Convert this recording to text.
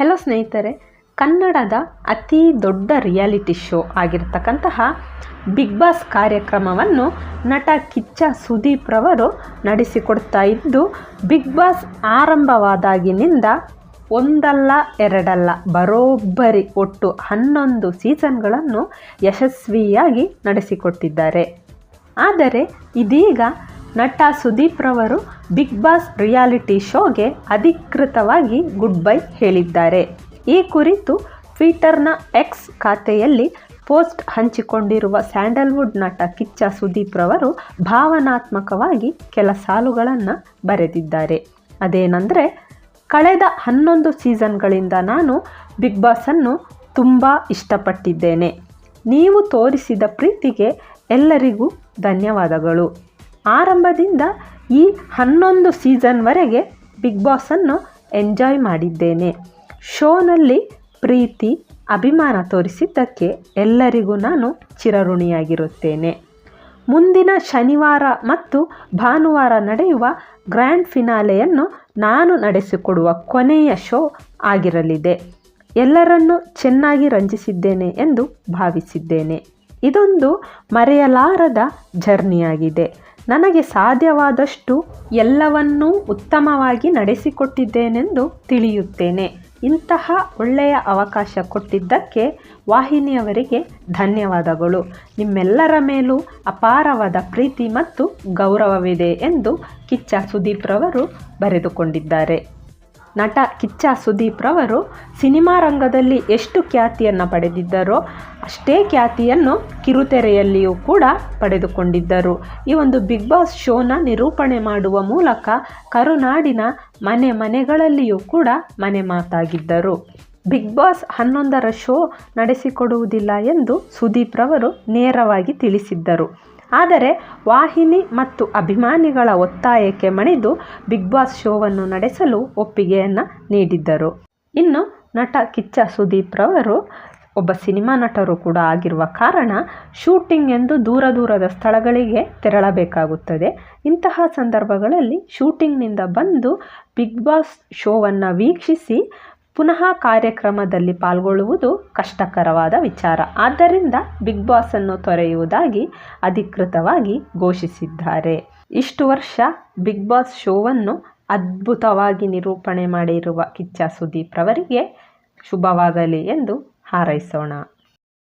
Hello ಸ್ನೇಹಿತರೆ, ಕನ್ನಡದ ಅತಿ ದೊಡ್ಡ ರಿಯಾಲಿಟಿ ಶೋ ಆಗಿರತಕ್ಕಂತಹ ಬಿಗ್ ಬಾಸ್ ಕಾರ್ಯಕ್ರಮವನ್ನು ನಟ ಕಿಚ್ಚ ಸುದೀಪ್ ರವರು ನಡೆಸಿಕೊಡ್ತಾ ಇದ್ದು ಬಿಗ್ ಬಾಸ್ ಆರಂಭವಾದಾಗಿನಿಂದ ಒಂದಲ್ಲ ಎರಡಲ್ಲ, ಬರೋಬ್ಬರಿ ಒಟ್ಟು ಹನ್ನೊಂದು ಸೀಸನ್ಗಳನ್ನು ಯಶಸ್ವಿಯಾಗಿ ನಡೆಸಿಕೊಟ್ಟಿದ್ದಾರೆ. ಆದರೆ, ಇದೀಗ ನಟ ಸುದೀಪ್ ರವರು ಬಿಗ್ ಬಾಸ್ ರಿಯಾಲಿಟಿ ಶೋಗೆ ಅಧಿಕೃತವಾಗಿ ಗುಡ್ ಬೈ ಹೇಳಿದ್ದಾರೆ. ಈ ಕುರಿತು ಟ್ವಿಟರ್ನ ಎಕ್ಸ್ ಖಾತೆಯಲ್ಲಿ ಪೋಸ್ಟ್ ಹಂಚಿಕೊಂಡಿರುವ ಸ್ಯಾಂಡಲ್ವುಡ್ ನಟ ಕಿಚ್ಚ ಸುದೀಪ್ ರವರು ಭಾವನಾತ್ಮಕವಾಗಿ ಕೆಲ ಸಾಲುಗಳನ್ನು ಬರೆದಿದ್ದಾರೆ. ಅದೇನೆಂದರೆ, ಕಳೆದ ಹನ್ನೊಂದು ಸೀಸನ್ಗಳಿಂದ ನಾನು ಬಿಗ್ ಬಾಸನ್ನು ತುಂಬ ಇಷ್ಟಪಟ್ಟಿದ್ದೇನೆ. ನೀವು ತೋರಿಸಿದ ಪ್ರೀತಿಗೆ ಎಲ್ಲರಿಗೂ ಧನ್ಯವಾದಗಳು. ಆರಂಭದಿಂದ ಈ ಹನ್ನೊಂದು ಸೀಸನ್ವರೆಗೆ ಬಿಗ್ ಬಾಸನ್ನು ಎಂಜಾಯ್ ಮಾಡಿದ್ದೇನೆ. ಶೋನಲ್ಲಿ ಪ್ರೀತಿ, ಅಭಿಮಾನ ತೋರಿಸಿದ್ದಕ್ಕೆ ಎಲ್ಲರಿಗೂ ನಾನು ಚಿರಋಣಿಯಾಗಿರುತ್ತೇನೆ. ಮುಂದಿನ ಶನಿವಾರ ಮತ್ತು ಭಾನುವಾರ ನಡೆಯುವ ಗ್ರ್ಯಾಂಡ್ ಫಿನಾಲೆಯನ್ನು ನಾನು ನಡೆಸಿಕೊಡುವ ಕೊನೆಯ ಶೋ ಆಗಿರಲಿದೆ. ಎಲ್ಲರನ್ನೂ ಚೆನ್ನಾಗಿ ರಂಜಿಸಿದ್ದೇನೆ ಎಂದು ಭಾವಿಸಿದ್ದೇನೆ. ಇದೊಂದು ಮರೆಯಲಾರದ ಜರ್ನಿಯಾಗಿದೆ ನನಗೆ ಸಾಧ್ಯವಾದಷ್ಟು ಎಲ್ಲವನ್ನೂ ಉತ್ತಮವಾಗಿ ನಡೆಸಿಕೊಟ್ಟಿದ್ದೇನೆಂದು ತಿಳಿಯುತ್ತೇನೆ. ಇಂತಹ ಒಳ್ಳೆಯ ಅವಕಾಶ ಕೊಟ್ಟಿದ್ದಕ್ಕೆ ವಾಹಿನಿಯವರಿಗೆ ಧನ್ಯವಾದಗಳು. ನಿಮ್ಮೆಲ್ಲರ ಮೇಲೂ ಅಪಾರವಾದ ಪ್ರೀತಿ ಮತ್ತು ಗೌರವವಿದೆ ಎಂದು ಕಿಚ್ಚ ಸುದೀಪ್ ರವರು ಬರೆದುಕೊಂಡಿದ್ದಾರೆ. ನಟ ಕಿಚ್ಚ ಸುದೀಪ್ ರವರು ಸಿನಿಮಾ ರಂಗದಲ್ಲಿ ಎಷ್ಟು ಖ್ಯಾತಿಯನ್ನು ಪಡೆದಿದ್ದರೋ ಅಷ್ಟೇ ಖ್ಯಾತಿಯನ್ನು ಕಿರುತೆರೆಯಲ್ಲಿಯೂ ಕೂಡ ಪಡೆದುಕೊಂಡಿದ್ದರು. ಈ ಒಂದು ಬಿಗ್ ಬಾಸ್ ಶೋನ ನಿರೂಪಣೆ ಮಾಡುವ ಮೂಲಕ ಕರುನಾಡಿನ ಮನೆ ಮನೆಗಳಲ್ಲಿಯೂ ಕೂಡ ಮನೆ ಮಾತಾಗಿದ್ದರು. ಬಿಗ್ ಬಾಸ್ ಹನ್ನೊಂದರ ಶೋ ನಡೆಸಿಕೊಡುವುದಿಲ್ಲ ಎಂದು ಸುದೀಪ್ ರವರು ನೇರವಾಗಿ ತಿಳಿಸಿದ್ದರು. ಆದರೆ ವಾಹಿನಿ ಮತ್ತು ಅಭಿಮಾನಿಗಳ ಒತ್ತಾಯಕ್ಕೆ ಮಣಿದು ಬಿಗ್ ಬಾಸ್ ಶೋವನ್ನು ನಡೆಸಲು ಒಪ್ಪಿಗೆಯನ್ನು ನೀಡಿದ್ದರು. ಇನ್ನು ನಟ ಕಿಚ್ಚ ಸುದೀಪ್ ರವರು, ಒಬ್ಬ ಸಿನಿಮಾ ನಟರು ಕೂಡ ಆಗಿರುವ ಕಾರಣ ಶೂಟಿಂಗ್ ಎಂದು ದೂರ ದೂರದ ಸ್ಥಳಗಳಿಗೆ ತೆರಳಬೇಕಾಗುತ್ತದೆ. ಇಂತಹ ಸಂದರ್ಭಗಳಲ್ಲಿ ಶೂಟಿಂಗ್ನಿಂದ ಬಂದು ಬಿಗ್ ಬಾಸ್ ಶೋವನ್ನು ವೀಕ್ಷಿಸಿ ಪುನಃ ಕಾರ್ಯಕ್ರಮದಲ್ಲಿ ಪಾಲ್ಗೊಳ್ಳುವುದು ಕಷ್ಟಕರವಾದ ವಿಚಾರ. ಆದ್ದರಿಂದ ಬಿಗ್ ಬಾಸ್ ಅನ್ನು ತೊರೆಯುವುದಾಗಿ ಅಧಿಕೃತವಾಗಿ ಘೋಷಿಸಿದ್ದಾರೆ. ಇಷ್ಟು ವರ್ಷ ಬಿಗ್ ಬಾಸ್ ಶೋವನ್ನು ಅದ್ಭುತವಾಗಿ ನಿರೂಪಣೆ ಮಾಡಿರುವ ಕಿಚ್ಚ ಸುದೀಪ್ ರವರಿಗೆ ಶುಭವಾಗಲಿ ಎಂದು ಹಾರೈಸೋಣ.